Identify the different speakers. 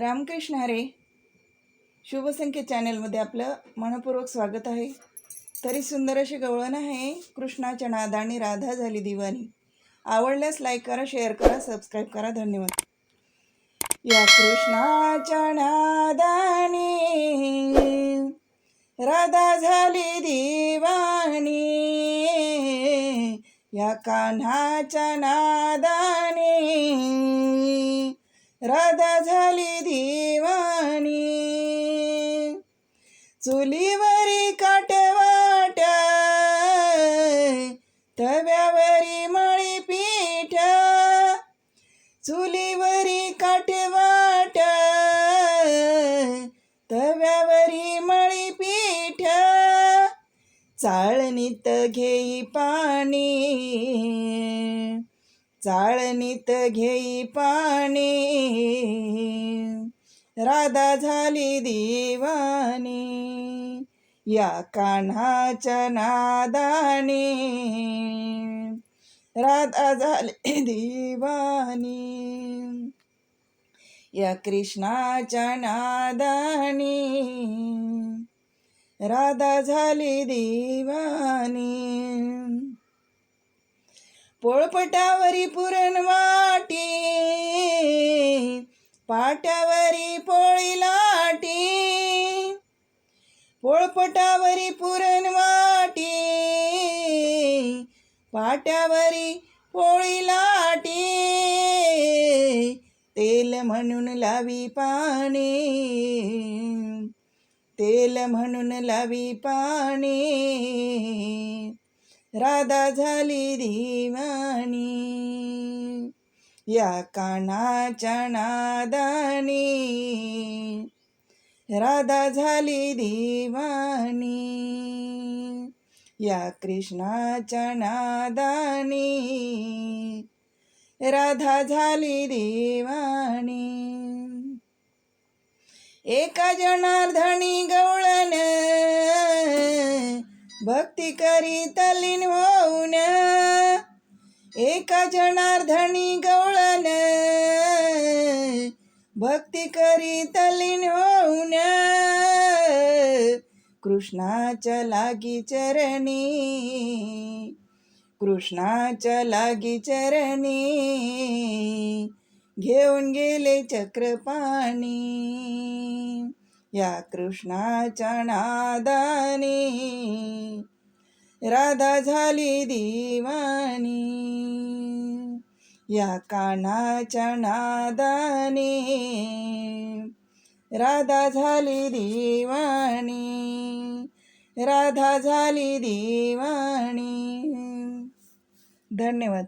Speaker 1: रामकृष्ण हरे शुभसंख्य चॅनलमध्ये आपलं मनपूर्वक स्वागत आहे. तरी सुंदर अशी गवळण आहे कृष्णाच्या नादाने राधा झाली दिवाणी. आवडल्यास लाईक करा शेअर करा सबस्क्राईब करा. धन्यवाद. या कृष्णाच्या नादाने राधा झाली दिवानी या कान्हाच्या नादाने राधा झाली दिवाणी. चुलीवरी काटवाट तव्यावरी मळी पीठ चुलीवरी काटवाट तव्यावरी मळी पीठ चाळणीत घेई पाणी. चाळणीत घेई पाणी. राधा झाली दिवानी. या कान्हाच्या नादाने. राधा झाली दिवानी. या कृष्णाच्या नादानी. राधा झाली दिवानी. पोळपटावरी पुरण वाटी पाट्यावरी पोळी लाटी पोळपटावरी पुरण वाटी पाट्यावरी पोळी लाटी. तेल म्हणून लावी पाणी तेल म्हणून लावी पाणी राधा झाली दिवाणी. या कानाच्या नादानी राधा झाली दिवाणी. या कृष्णाच्या नादानी राधा झाली देवाणी. एका जनार्दनी गवळण भक्ती करी तलीन होऊन. एका जनार्धनी गवळन भक्ती करी तलीन होऊन. कृष्णाच्या लागी चरणी. कृष्णाच्या लागी चरणी. घेऊन गेले चक्रपाणी. या कृष्णाच्या नादानी. राधा झाली दिवानी. या कानाच्या नादानी. राधा झाली दिवाणी राधा झाली दिवाणी धन्यवाद.